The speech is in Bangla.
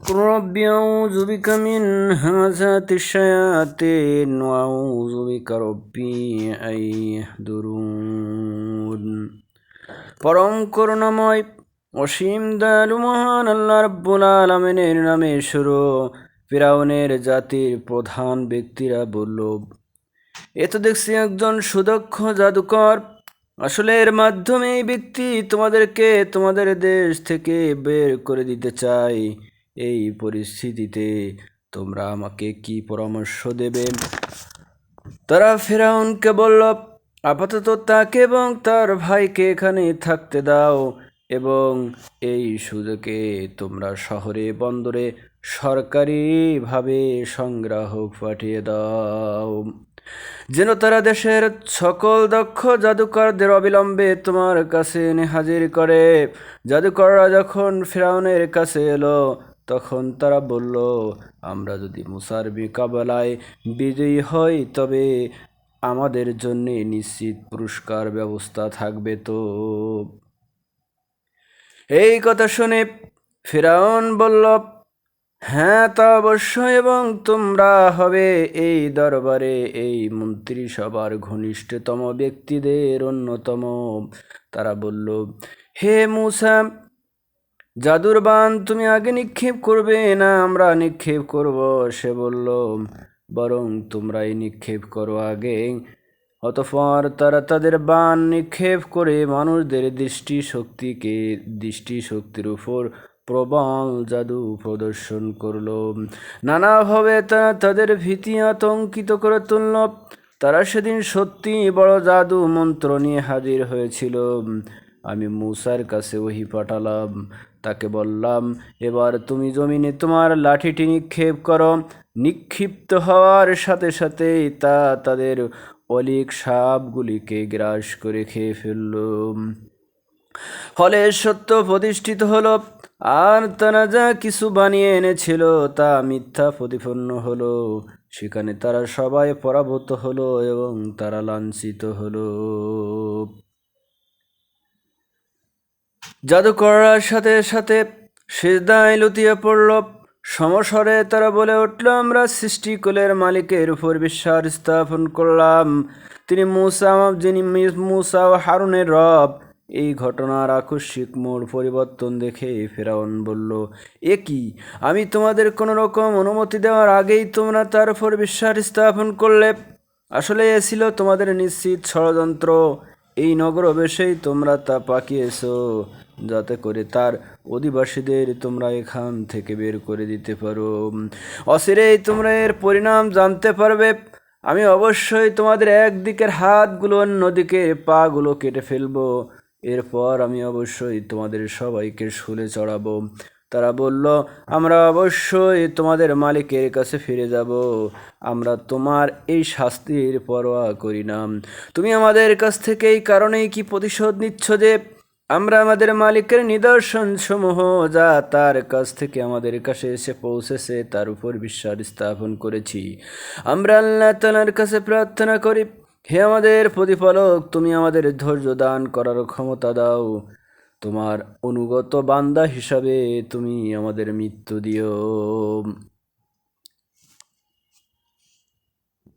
وقل رب أعوذ بك من همزات الشياطين وأعوذ بك ربي أن يحضرون পরম করুণাময় অসীম দয়ালু মহান আল্লাহ রব্বুল আলমিনের নামে শুরু ফিরাউনের জাতির প্রধান ব্যক্তিরা বলল এ তো দেখছি একজন সুদক্ষ জাদুকর আসলে এর মাধ্যমে এই ব্যক্তি তোমাদেরকে তোমাদের দেশ থেকে বের করে দিতে চাই এই পরিস্থিতিতে তোমরা আমাকে কি পরামর্শ দেবে? তারা ফেরাউনকে বলল, আপাতত তাকে এবং তার ভাইকে এখানে থাকতে দাও এবং এই সুযোগে তোমরা শহরে, বন্দরে সরকারিভাবে সংগ্রাহক পাঠিয়ে দাও। যেন তারা দেশের সকল দক্ষ জাদুকরদের অবিলম্বে তোমার কাছে এনে হাজির করে। জাদুকররা যখন ফেরাউনের কাছে এলো তখন তারা বলল, আমরা যদি মুসার মোকাবেলায় বিজয়ী হই, তবে আমাদের জন্য নিশ্চিত পুরস্কার ব্যবস্থা থাকবে তো। এই কথা শুনে ফেরাউন বলল হ্যাঁ তা অবশ্যই, এবং তোমরা হবে এই দরবারে এই মন্ত্রিসভার ঘনিষ্ঠতম ব্যক্তিদের অন্যতম। তারা বলল, হে মুসা জাদুর বান তুমি আগে নিক্ষেপ করবে না, আমরা নিক্ষেপ করব, সে বলল। বরং তোমরাই নিক্ষেপ করো আগে। অতঃপর তারা তাদের বান নিক্ষেপ করে মানুষদের দৃষ্টি শক্তিকে দৃষ্টি শক্তির উপর প্রবল জাদু প্রদর্শন করল। নানাভাবে তারা তাদের ভীতি আতঙ্কিত করে তুলল। তারা সেদিন সত্যি বড় জাদু মন্ত্র নিয়ে হাজির হয়েছিল। আমি মূসার কাছে ওহি পাঠালাম, তাকে বললাম, এবার তুমি জমিনে তোমার লাঠিটি নিক্ষেপ করো। নিক্ষিপ্ত হওয়ার সাথে সাথেই তা তাদের অলিক সাপগুলিকে গ্রাস করে খেয়ে ফেলল। ফলে সত্য প্রতিষ্ঠিত হলো। আর তারা যা কিছু বানিয়ে এনেছিল তা মিথ্যা প্রতিপন্ন হলো। সেখানে তারা সবাই পরাভূত হলো এবং তারা লাঞ্ছিত হলো। জাদুকরার সাথে সাথে সেজদায় লুতিয়ে পড়ল। সমস্বরে তারা বলে উঠল, আমরা সৃষ্টিকুলের মালিকের উপর বিশ্বাস স্থাপন করলাম। তিনি মুসা, যিনি মুসা ও হারুনের রব। এই ঘটনার আকস্মিক মোড় পরিবর্তন দেখে ফেরাউন বলল, এ কি? আমি তোমাদের কোনো রকম অনুমতি দেওয়ার আগেই তোমরা তার উপর বিশ্বাস স্থাপন করলে। আসলে এ ছিল তোমাদের নিশ্চিত ষড়যন্ত্র। এই নগর নগরবেশেই তোমরা তা পাকিয়েছো, যাতে করে তার অধিবাসীদের তোমরা এখান থেকে বের করে দিতে পারো। অসিরেই তোমরা এর পরিণাম জানতে পারবে। আমি অবশ্যই তোমাদের একদিকের হাতগুলো অন্যদিকে পাগুলো কেটে ফেলব। এরপর আমি অবশ্যই তোমাদের সবাইকে শুলে চড়াবো। তারা বলল, আমরা অবশ্যই তোমাদের মালিকের কাছে ফিরে যাব। আমরা তোমার এই শাস্তির পরোয়া করি না। তুমি আমাদের কাছ থেকে এই কারণেই কি প্রতিশোধ নিচ্ছ যে আমরা আমাদের মালিকের নিদর্শন সমূহ যা তার কাছ থেকে আমাদের কাছে এসে পৌঁছেছে, তার উপর বিশ্বাস স্থাপন করেছি। আমরা আল্লাহ তালার কাছে প্রার্থনা করি, হে আমাদের প্রতিপালক, তুমি আমাদের ধৈর্য দান করার ক্ষমতা দাও। তোমার অনুগত বান্দা হিসাবে তুমি আমাদের মৃত্যু দিও।